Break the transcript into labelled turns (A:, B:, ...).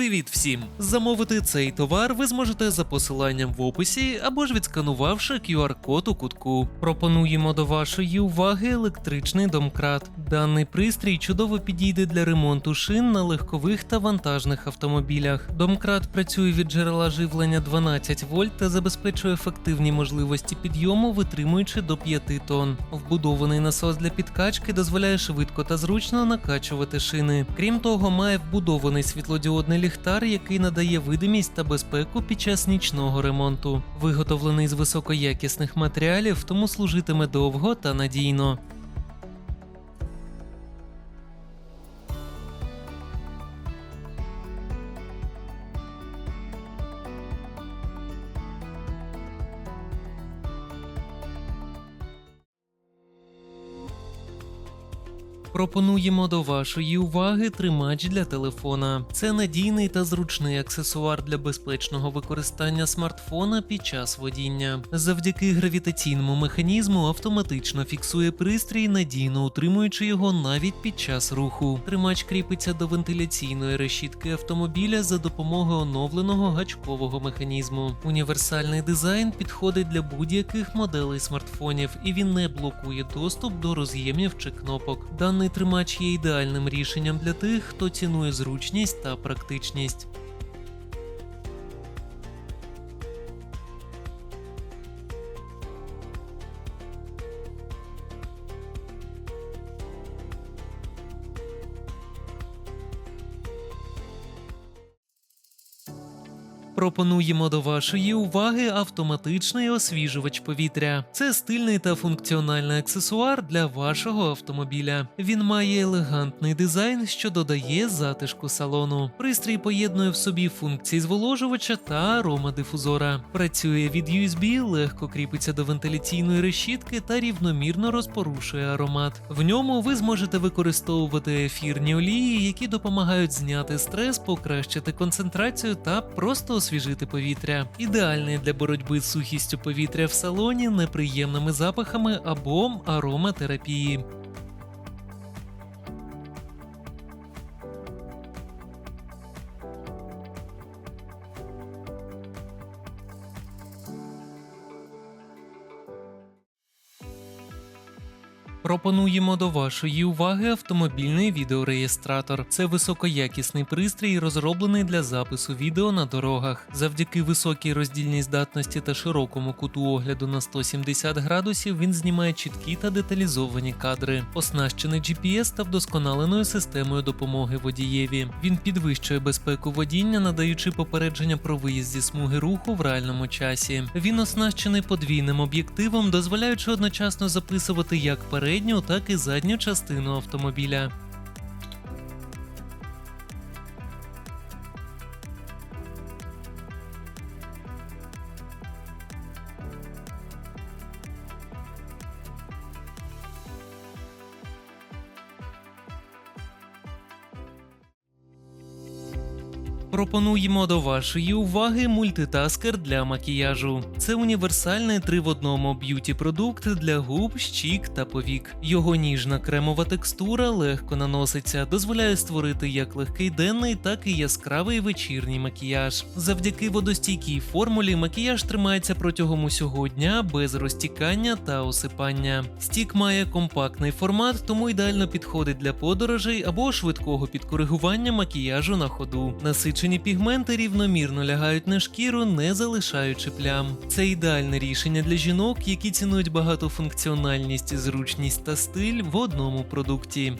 A: Привіт всім! Замовити цей товар ви зможете за посиланням в описі або ж відсканувавши QR-код у кутку. Пропонуємо до вашої уваги електричний домкрат. Даний пристрій чудово підійде для ремонту шин на легкових та вантажних автомобілях. Домкрат працює від джерела живлення 12 вольт та забезпечує ефективні можливості підйому, витримуючи до 5 тонн. Вбудований насос для підкачки дозволяє швидко та зручно накачувати шини. Крім того, має вбудований світлодіодний ліхтар, який надає видимість та безпеку під час нічного ремонту. Виготовлений з високоякісних матеріалів, тому служитиме довго та надійно. Пропонуємо до вашої уваги тримач для телефона. Це надійний та зручний аксесуар для безпечного використання смартфона під час водіння. Завдяки гравітаційному механізму автоматично фіксує пристрій, надійно утримуючи його навіть під час руху. Тримач кріпиться до вентиляційної решітки автомобіля за допомогою оновленого гачкового механізму. Універсальний дизайн підходить для будь-яких моделей смартфонів, і він не блокує доступ до роз'ємів чи кнопок. Даний тримач є ідеальним рішенням для тих, хто цінує зручність та практичність. Пропонуємо до вашої уваги автоматичний освіжувач повітря. Це стильний та функціональний аксесуар для вашого автомобіля. Він має елегантний дизайн, що додає затишку салону. Пристрій поєднує в собі функції зволожувача та аромадифузора. Працює від USB, легко кріпиться до вентиляційної решітки та рівномірно розпорушує аромат. В ньому ви зможете використовувати ефірні олії, які допомагають зняти стрес, покращити концентрацію та просто освіжити повітря. Ідеальний для боротьби з сухістю повітря в салоні, неприємними запахами або ароматерапії. Пропонуємо до вашої уваги автомобільний відеореєстратор. Це високоякісний пристрій, розроблений для запису відео на дорогах. Завдяки високій роздільній здатності та широкому куту огляду на 170 градусів він знімає чіткі та деталізовані кадри, оснащений GPS та вдосконаленою системою допомоги водієві. Він підвищує безпеку водіння, надаючи попередження про виїзд зі смуги руху в реальному часі. Він оснащений подвійним об'єктивом, дозволяючи одночасно записувати як передню, так і задню частину автомобіля. Пропонуємо до вашої уваги мультитаскер для макіяжу. Це універсальний три в одному б'юті продукт для губ, щік та повік. Його ніжна кремова текстура легко наноситься, дозволяє створити як легкий денний, так і яскравий вечірній макіяж. Завдяки водостійкій формулі макіяж тримається протягом усього дня без розтікання та осипання. Стік має компактний формат, тому ідеально підходить для подорожей або швидкого підкоригування макіяжу на ходу. Насичені пігменти рівномірно лягають на шкіру, не залишаючи плям. Це ідеальне рішення для жінок, які цінують багатофункціональність, зручність та стиль в одному продукті.